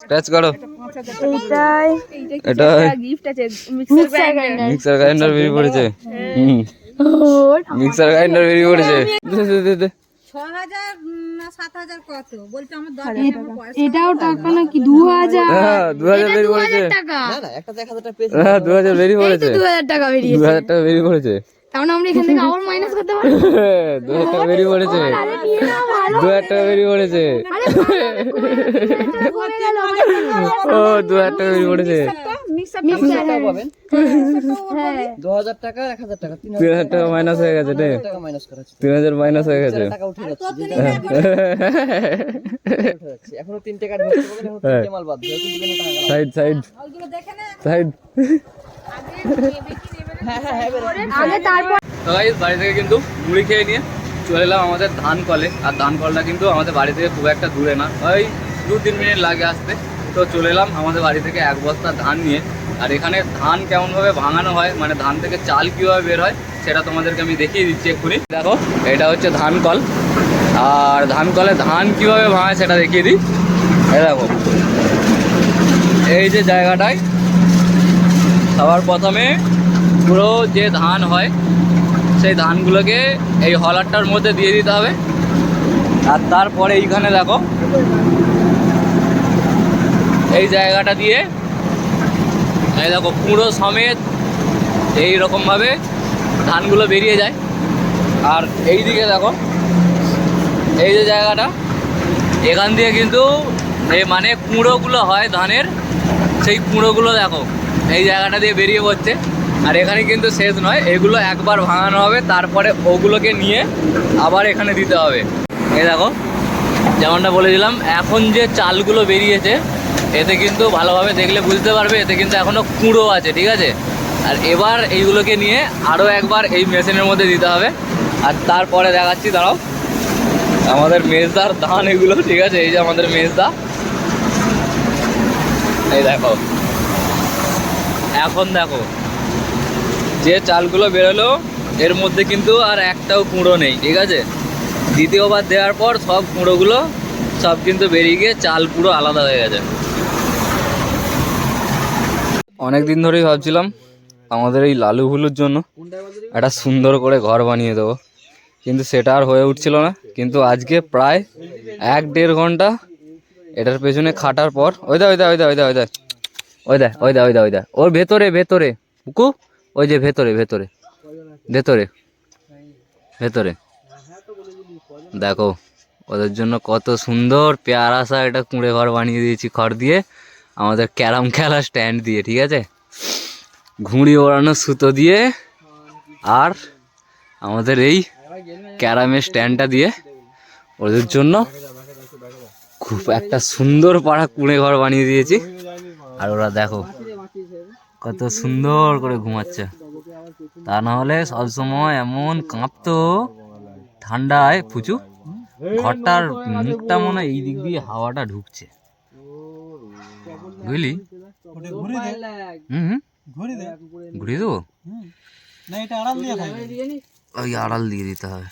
Scratch করো। এটাই এটা গিফট আছে মিক্সার গ্রাইন্ডার মিক্সার গ্রাইন্ডার বেরিয়ে পড়েছে। হ্যাঁ। হুম। মিক্সার গ্রাইন্ডার বেরিয়ে পড়েছে। দে দে দে 6000 না 7000 কত? বলতে আমার 10000 এটাও টাকা নাকি 2000 হ্যাঁ 2000 বেরিয়ে পড়েছে। না না একটা 1000 টাকা হ্যাঁ 2000 বেরিয়ে পড়েছে। 2000 টাকা বেরিয়েছে। 2000 টাকা বেরিয়ে পড়েছে। তাহলে আমরা এখান থেকে আবার মাইনাস করতে পারব দু একটা বেরিয়ে পড়েছে দু একটা বেরিয়ে পড়েছে ও দু একটা বেরিয়ে পড়েছে তিন হাজার টাকা মাইনাস হয়ে গেছে রে তিন হাজার মাইনাস হয়ে গেছে সাইড সাইড সাইড বাড়ি থেকে কিন্তু মুড়ি খেয়ে নিয়ে চলে এলাম আমাদের ধান কলে। আর ধান কলটা কিন্তু আমাদের বাড়ি থেকে খুব একটা দূরে না। ওই দু তিন মিনিট লাগে আসতে। তো চলে এলাম আমাদের বাড়ি থেকে এক বস্তা ধান নিয়ে। আর এখানে ধান কেমনভাবে ভাঙানো হয় মানে ধান থেকে চাল কীভাবে বের হয়, সেটা তোমাদেরকে আমি দেখিয়ে দিচ্ছি এক্ষুনি। দেখো, এটা হচ্ছে ধান কল। আর ধান কলে ধান কীভাবে ভাঙায় সেটা দেখিয়ে দিই। দেখো। এই যে জায়গাটায়, সবার প্রথমে পুরো যে ধান হয়, সেই ধানগুলোকে এই হলারটার মধ্যে দিয়ে দিতে হবে। আর তারপরে এইখানে দেখো, এই জায়গাটা দিয়ে, এই দেখো পুরো সমেত এই রকমভাবে ধানগুলো বেরিয়ে যায়। আর এই দিকে দেখো, এই যে জায়গাটা, এখান দিয়ে কিন্তু এই মানে কুঁড়োগুলো হয় ধানের, সেই কুঁড়োগুলো দেখো, এই জায়গাটা দিয়ে বেরিয়ে পড়ছে। আর এখানে কিন্তু শেষ নয়, এগুলো একবার ভাঙানো হবে, তারপরে ওগুলোকে নিয়ে আবার এখানে দিতে হবে। এই দেখো, যেমনটা বলেছিলাম এখন যে চালগুলো বেরিয়েছে, এতে কিন্তু ভালোভাবে দেখলে বুঝতে পারবে, এতে কিন্তু এখনও কুঁড়ো আছে, ঠিক আছে? আর এবার এইগুলোকে নিয়ে আরও একবার এই মেশিনের মধ্যে দিতে হবে। আর তারপরে দেখাচ্ছি, দাঁড়াও, আমাদের মেজদার ধান এগুলো, ঠিক আছে? এই যে আমাদের মেজদা। এই দেখো, এখন দেখো যে চালগুলো বেরোলো, এর মধ্যে কিন্তু আর একটাও কুঁড়ো নেই, ঠিক আছে? দ্বিতীয়বার দেওয়ার পর সব কুঁড়োগুলো সব কিন্তু বেরিয়ে গিয়ে চাল পুরো আলাদা হয়ে গেছে। অনেক দিন ধরেই ভাবছিলাম আমাদের এই লালু হুলুর জন্য একটা সুন্দর করে ঘর বানিয়ে দেবো। কিন্তু সেটা আর হয়ে উঠছিল না। কিন্তু আজকে প্রায় এক দেড় ঘণ্টা এটার পেছনে খাটার পর ওই দা ওই দা ওই দা ওই দা ওই দা ওই দা ওই দা ওই দা দা ওর ভেতরে ভেতরে, বুকু। ওই যে ভেতরে ভেতরে। ভেতরে। ভেতরে। দেখো, ওদের জন্য কত সুন্দর পেয়ারাসা একটা কুঁড়ে ঘর বানিয়ে দিয়েছি খড় দিয়ে। আমাদের ক্যারাম খেলা স্ট্যান্ড দিয়ে, ঠিক আছে? ঘুড়ি ওড়ানো সুতো দিয়ে আর আমাদের এই ক্যারামের স্ট্যান্ডটা দিয়ে ওদের জন্য খুব একটা সুন্দর পাড়া কুঁড়ে ঘর বানিয়ে দিয়েছি। আর ওরা দেখো কত সুন্দর করে ঘুমাচ্ছে। তা না হলে সবসময় এমন কাঁপতো, ঠান্ডায় ফুচু ঘরটার মুখটা মনে এই দিক দিয়ে হাওয়াটা ঢুকছে। বুঝলি? হুম ঘুরিয়ে দেবো? ওই আড়াল দিয়ে দিতে হবে।